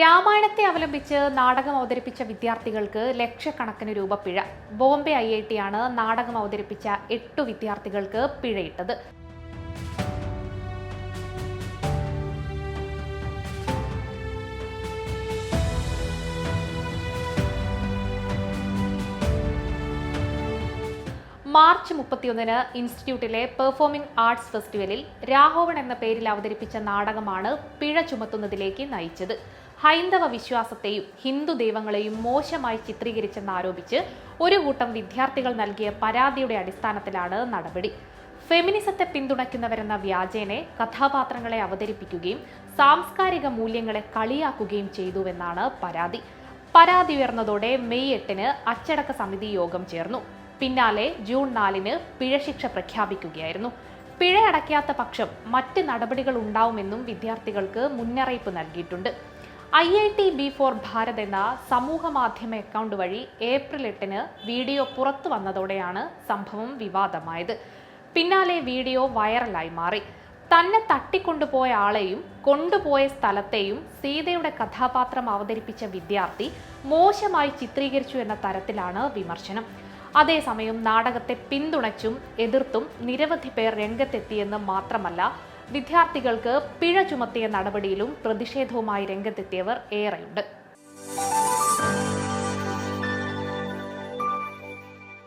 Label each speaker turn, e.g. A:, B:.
A: രാമായണത്തെ അവലംബിച്ച് നാടകം അവതരിപ്പിച്ച വിദ്യാർത്ഥികൾക്ക് ലക്ഷക്കണക്കിന് രൂപ പിഴ. ബോംബെ ഐ ഐ ടി ആണ് നാടകം അവതരിപ്പിച്ച എട്ടു വിദ്യാർത്ഥികൾക്ക് പിഴയിട്ടത്. മാർച്ച് മുപ്പത്തിയൊന്നിന് ഇൻസ്റ്റിറ്റ്യൂട്ടിലെ പെർഫോമിംഗ് ആർട്സ് ഫെസ്റ്റിവലിൽ രാഘവൻ എന്ന പേരിൽ അവതരിപ്പിച്ച നാടകമാണ് പിഴ ചുമത്തുന്നതിലേക്ക് നയിച്ചത്. ഹൈന്ദവ വിശ്വാസത്തെയും ഹിന്ദു ദൈവങ്ങളെയും മോശമായി ചിത്രീകരിച്ചെന്നാരോപിച്ച് ഒരു കൂട്ടം വിദ്യാർത്ഥികൾ നൽകിയ പരാതിയുടെ അടിസ്ഥാനത്തിലാണ് നടപടി. ഫെമിനിസത്തെ പിന്തുണയ്ക്കുന്നവരെന്ന വ്യാജേനെ കഥാപാത്രങ്ങളെ അവതരിപ്പിക്കുകയും സാംസ്കാരിക മൂല്യങ്ങളെ കളിയാക്കുകയും ചെയ്തുവെന്നാണ് പരാതി. പരാതി ഉയർന്നതോടെ മെയ് എട്ടിന് അച്ചടക്ക സമിതി യോഗം ചേർന്നു. പിന്നാലെ ജൂൺ നാലിന് പിഴശിക്ഷ പ്രഖ്യാപിക്കുകയായിരുന്നു. പിഴ അടയ്ക്കാത്ത പക്ഷം മറ്റ് നടപടികൾ ഉണ്ടാവുമെന്നും വിദ്യാർത്ഥികൾക്ക് മുന്നറിയിപ്പ് നൽകിയിട്ടുണ്ട്. I I T B for Bharat എന്ന സമൂഹ മാധ്യമ അക്കൗണ്ട് വഴി ഏപ്രിൽ എട്ടിന് വീഡിയോ പുറത്തു വന്നതോടെയാണ് സംഭവം വിവാദമായത്. പിന്നാലെ വീഡിയോ വൈറലായി മാറി. തന്നെ തട്ടിക്കൊണ്ടുപോയ ആളെയും കൊണ്ടുപോയ സ്ഥലത്തെയും സീതയുടെ കഥാപാത്രം അവതരിപ്പിച്ച വിദ്യാർത്ഥി മോശമായി ചിത്രീകരിച്ചു എന്ന തരത്തിലാണ് വിമർശനം. അതേസമയം നാടകത്തെ പിന്തുണച്ചും എതിർത്തും നിരവധി പേർ രംഗത്തെത്തിയെന്ന് മാത്രമല്ല വിദ്യാർത്ഥികൾക്ക് പിഴ ചുമത്തിയ നടപടിയിലും പ്രതിഷേധവുമായി രംഗത്തെത്തിയവർ ഏറെയുണ്ട്.